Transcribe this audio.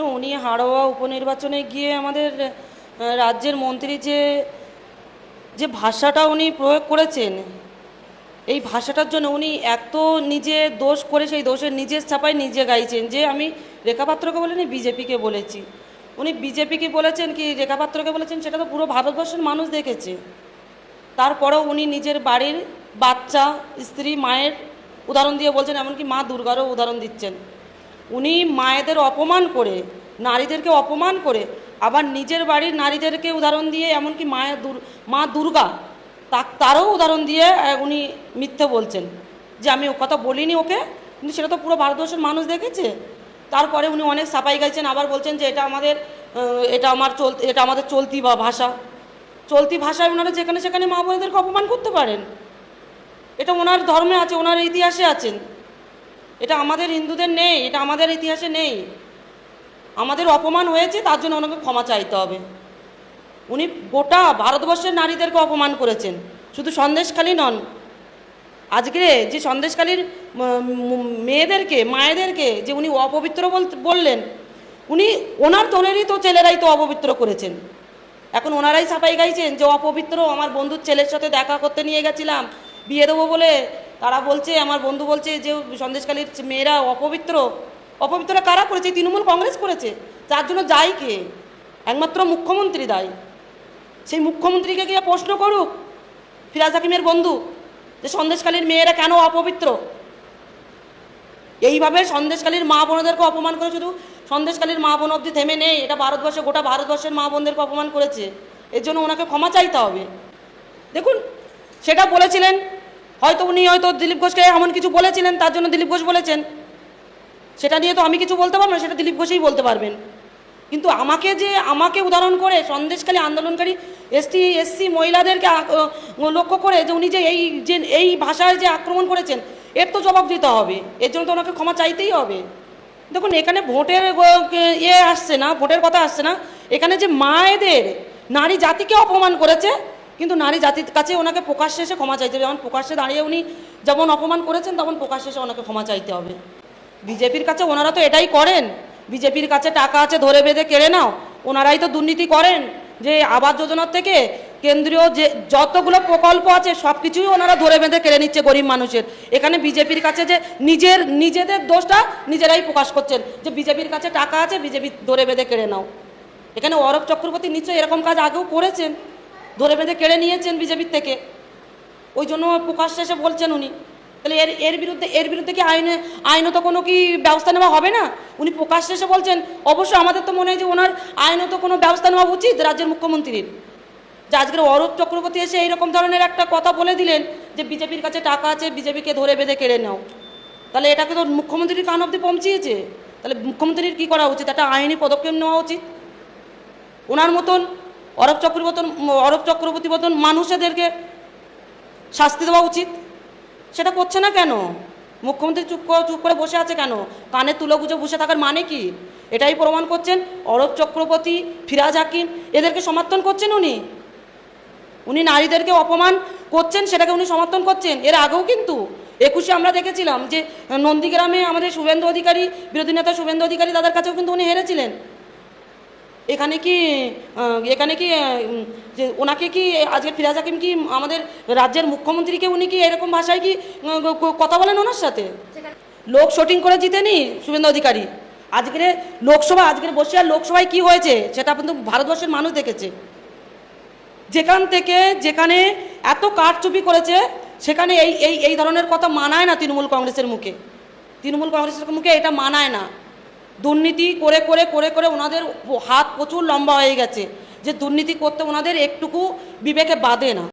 উনি হাড়োয়া উপনির্বাচনে গিয়ে আমাদের রাজ্যের মন্ত্রী যে যে ভাষাটা উনি প্রয়োগ করেছেন, এই ভাষাটার জন্য উনি এত নিজে দোষ করে সেই দোষের নিজের ছাপায় নিজে গাইছেন যে আমি রেখাপাত্রকে বলিনি, বিজেপিকে বলেছি। উনি বিজেপিকে বলেছেন কি, রেখাপাত্রকে বলেছেন, সেটা তো পুরো ভারতবর্ষের মানুষ দেখেছে। তারপরেও উনি নিজের বাড়ির বাচ্চা, স্ত্রী, মায়ের উদাহরণ দিয়ে বলছেন, এমনকি মা দুর্গারও উদাহরণ দিচ্ছেন। উনি মায়েদের অপমান করে, নারীদেরকে অপমান করে, আবার নিজের বাড়ির নারীদেরকে উদাহরণ দিয়ে এমনকি মায়ের মা দুর্গা তা তারও উদাহরণ দিয়ে উনি মিথ্যে বলছেন। যে আমি ও কথা বলিনি ওকে, কিন্তু সেটা তো পুরো ভারতবর্ষের মানুষ দেখেছে। তারপরে উনি অনেক সাফাই গাইছেন, আবার বলছেন যে এটা আমাদের এটা আমার চলতি এটা আমাদের চলতি বা ভাষা। চলতি ভাষায় ওনারা যেখানে সেখানে মা বোনেদেরকে অপমান করতে পারেন। এটা ওনার ধর্মে আছে, ওনার ইতিহাসে আছেন। এটা আমাদের হিন্দুদের নেই এটা আমাদের ইতিহাসে নেই। আমাদের অপমান হয়েছে তার জন্য ওনাকে ক্ষমা চাইতে হবে। উনি গোটা ভারতবর্ষের নারীদেরকে অপমান করেছেন শুধু সন্দেশখালী নন। আজকে যে উম, মেয়েদেরকে মায়েদেরকে যে উনি অপবিত্র বললেন উনি ওনার তোলেরই তো ছেলেরাই তো অপবিত্র করেছেন। এখন ওনারাই ছাপাই গাইছেন যে অপবিত্র আমার বন্ধুর ছেলের সাথে দেখা করতে নিয়ে গেছিলাম বিয়ে দেবো বলে তারা বলছে, আমার বন্ধু বলছে যে সন্দেশকালীর মেয়েরা অপবিত্র। অপবিত্র কারা করেছে? তৃণমূল কংগ্রেস করেছে। যার জন্য যায় কে? একমাত্র মুখ্যমন্ত্রী দায়। সেই মুখ্যমন্ত্রীকে গিয়ে প্রশ্ন করুক? ফিরাজ হাকিমের বন্ধু, যে সন্দেশকালীর মেয়েরা কেন অপবিত্র? এইভাবে সন্দেশকালীর মা বোনদেরকে অপমান করে শুধু সন্দেশকালীর মা বোন অবধি থেমে নেই, এটা ভারতবর্ষে, গোটা ভারতবর্ষের মা বোনদেরকে অপমান করেছে। এর জন্য ওনাকে ক্ষমা চাইতে হবে। দেখুন, সেটা বলেছিলেন হয়তো উনি হয়তো দিলীপ ঘোষকে এমন কিছু বলেছিলেন, তার জন্য দিলীপ ঘোষ বলেছেন। সেটা নিয়ে তো আমি কিছু বলতে পারব না, সেটা দিলীপ ঘোষই বলতে পারবেন। কিন্তু আমাকে যে, আমাকে উদাহরণ করে সন্দেশখালী আন্দোলনকারী এসটি, এসসি মহিলাদেরকে লক্ষ্য করে যে উনি যে এই যে এই ভাষায় যে আক্রমণ করেছেন, এর তো জবাব দিতে হবে। এর জন্য তো ওনাকে ক্ষমা চাইতেই হবে। দেখুন, এখানে ভোটের ইয়ে আসছে না, ভোটের কথা আসছে না। এখানে যে মায়েদের, নারী জাতিকে অপমান করেছে কিন্তু নারী জাতির কাছে ওনাকে প্রকাশ্যে এসে ক্ষমা চাইতে হবে। যেমন প্রকাশ্যে দাঁড়িয়ে উনি যেমন অপমান করেছেন, তেমন প্রকাশ্যে এসে ওনাকে ক্ষমা চাইতে হবে। বিজেপির কাছে ওনারা তো এটাই করেন। বিজেপির কাছে টাকা আছে, ধরে বেঁধে কেড়ে নাও। ওনারাই তো দুর্নীতি করেন যে আবাস যোজনার থেকে কেন্দ্রীয় যে যতগুলো প্রকল্প আছে সব কিছুই ওনারা ধরে বেঁধে কেড়ে নিচ্ছে গরিব মানুষের। এখানে বিজেপির কাছে যে নিজের, নিজেদের দোষটা নিজেরাই প্রকাশ করছেন যে বিজেপির কাছে টাকা আছে, বিজেপি ধরে বেঁধে কেড়ে নাও। এখানে অরব চক্রবর্তী নিশ্চয়ই এরকম কাজ আগেও করেছেন। ধরে বেঁধে কেড়ে নিয়েছেন বিজেপির থেকে। ওই জন্য প্রকাশ্যে এসে বলছেন উনি। তাহলে এর এর বিরুদ্ধে এর বিরুদ্ধে কি আইনে, আইনত কোনো কি ব্যবস্থা নেওয়া হবে না? উনি প্রকাশ্যে এসে বলছেন অবশ্যই আমাদের তো মনে হয় যে ওনার আইনত কোনো ব্যবস্থা নেওয়া উচিত রাজ্যের মুখ্যমন্ত্রীর। যে আজকের অরূপ চক্রবর্তী এসে এইরকম ধরনের একটা কথা বলে দিলেন যে বিজেপির কাছে টাকা আছে, বিজেপিকে ধরে বেঁধে কেড়ে নাও। তাহলে এটাকে তো মুখ্যমন্ত্রীর কান অব্দি পৌঁছিয়েছে। তাহলে মুখ্যমন্ত্রীর কী করা উচিত? একটা আইনি পদক্ষেপ নেওয়া উচিত? ওনার মতন অরব চক্রবর্তন অরব চক্রবর্তী মতন মানুষদেরকে শাস্তি দেওয়া উচিত। সেটা করছে না কেন? মুখ্যমন্ত্রী চুপ চুপ করে বসে আছে কেন? কানে তুলো গুজে বসে থাকার মানে কি? এটাই প্রমাণ করছেন অরব চক্রবর্তী ফিরাজ হাকিম। এদেরকে সমর্থন করছেন উনি? উনি নারীদেরকে অপমান করছেন, সেটাকে উনি সমর্থন করছেন? এর আগেও কিন্তু একুশে আমরা দেখেছিলাম যে নন্দীগ্রামে আমাদের শুভেন্দু অধিকারী, বিরোধী নেতা শুভেন্দু অধিকারী তাদের কাছেও কিন্তু উনি হেরেছিলেন। এখানে কি এখানে কি যে ওনাকে কি, আজকে ফিরাজ হাকিম কি আমাদের রাজ্যের মুখ্যমন্ত্রীকে উনি কি এরকম ভাষায় কি কথা বলেন ওনার সাথে? লোক শুটিং করে জিতেনি শুভেন্দু অধিকারী। আজকের লোকসভা, আজকের বসে আর লোকসভায় কি হয়েছে সেটা কিন্তু ভারতবর্ষের মানুষ দেখেছে। যেখান থেকে, যেখানে এত কারচুপি করেছে, সেখানে এই এই এই ধরনের কথা মানায় না তৃণমূল কংগ্রেসের মুখে। তৃণমূল কংগ্রেসের মুখে এটা মানায় না। দুর্নীতি করে করে করে করে ওনাদের হাত প্রচুর লম্বা হয়ে গেছে। যে দুর্নীতি করতে ওনাদের একটুকু বিবেকে বাঁধে না।